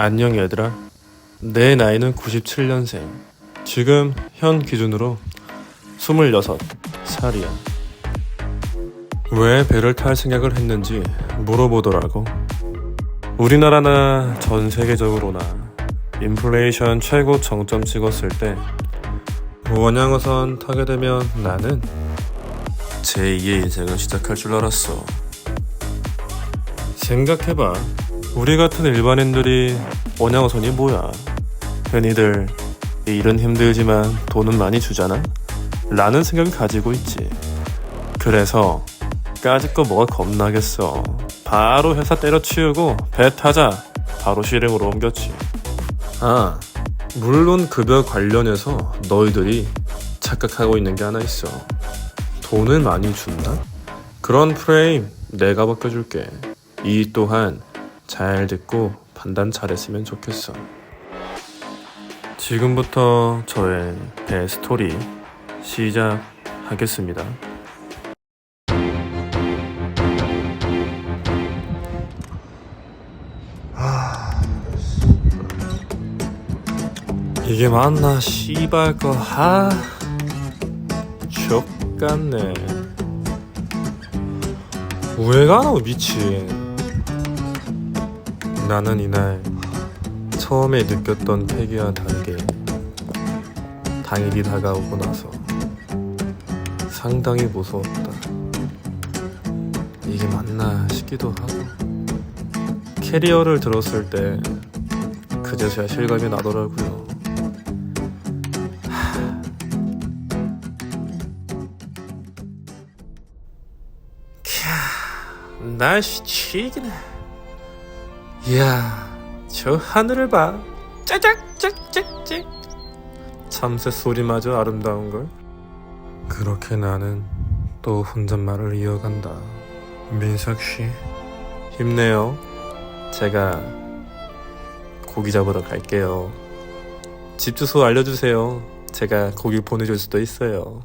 안녕 얘들아. 내 나이는 97년생. 지금 현 기준으로 26살이야. 왜 배를 탈 생각을 했는지 물어보더라고. 우리나라나 전 세계적으로나 인플레이션 최고 정점 찍었을 때 원양어선 타게 되면 나는 제2의 인생을 시작할 줄 알았어. 생각해봐. 우리 같은 일반인들이 원양어선이 뭐야? 흔히들 이 일은 힘들지만 돈은 많이 주잖아? 라는 생각을 가지고 있지. 그래서 까짓 거 뭐가 겁나겠어. 바로 회사 때려치우고 배 타자. 바로 실행으로 옮겼지. 아, 물론 급여 관련해서 너희들이 착각하고 있는 게 하나 있어. 돈을 많이 준다? 그런 프레임 내가 바꿔줄게. 이 또한 잘 듣고 판단 잘했으면 좋겠어. 지금부터 저의 배 스토리 시작하겠습니다. 이게 맞나 씨발 거하 족같네 왜 가노 미친 나는 이날 처음에 느꼈던 패기와 다르게 당일이 다가오고 나서 상당히 무서웠다. 이게 맞나 싶기도 하고. 캐리어를 들었을 때 그제서야 실감이 나더라고요. 날씨 치기네. 이야, 저 하늘을 봐. 짜작짝짝짝. 참새 소리마저 아름다운 걸. 그렇게 나는 또 혼잣말을 이어간다. 민석 씨, 힘내요. 제가 고기 잡으러 갈게요. 집 주소 알려주세요. 제가 고기 보내줄 수도 있어요.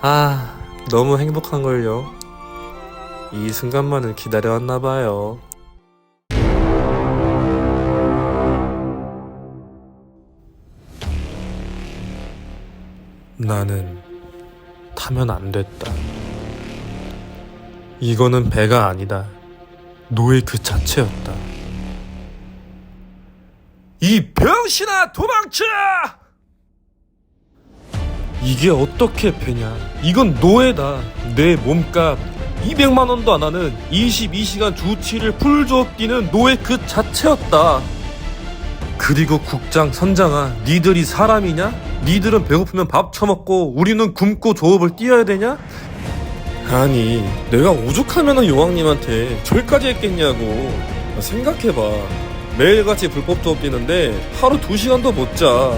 아, 너무 행복한 걸요. 이 순간만을 기다려왔나 봐요. 나는 타면 안 됐다. 이거는 배가 아니다. 노예 그 자체였다. 이 병신아 도망쳐! 이게 어떻게 배냐? 이건 노예다. 내 몸값 200만 원도 안 하는 22시간 주치를 풀조업 뛰는 노예 그 자체였다. 그리고 국장, 선장아, 니들이 사람이냐? 니들은 배고프면 밥 처먹고 우리는 굶고 조업을 뛰어야 되냐? 아니, 내가 오죽하면 요왕님한테 절까지 했겠냐고. 생각해봐. 매일같이 불법 조업 뛰는데 하루 두 시간도 못 자.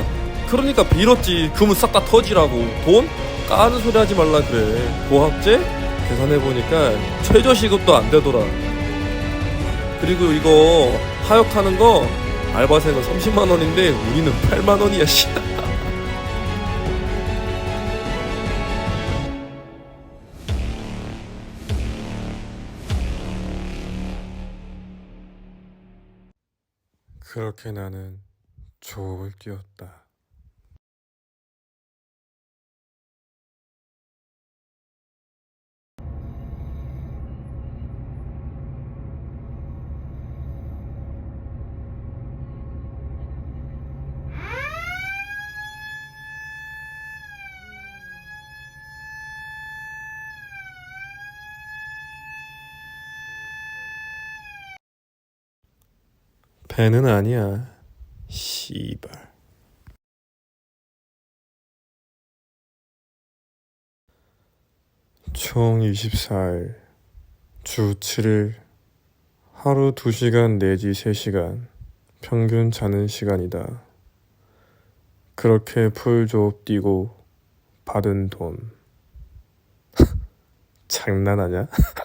그러니까 빌었지. 금은 싹 다 터지라고. 돈? 까는 소리 하지 말라 그래. 고학제? 계산해보니까 최저시급도 안 되더라. 그리고 이거 하역하는 거 알바생은 30만 원인데 우리는 8만 원이야. 씨. 그렇게 나는 조업을 뛰었다. 배는 아니야. 씨발. 총 24일, 주 7일, 하루 2시간 내지 3시간, 평균 자는 시간이다. 그렇게 풀조업 뛰고 받은 돈. 장난하냐?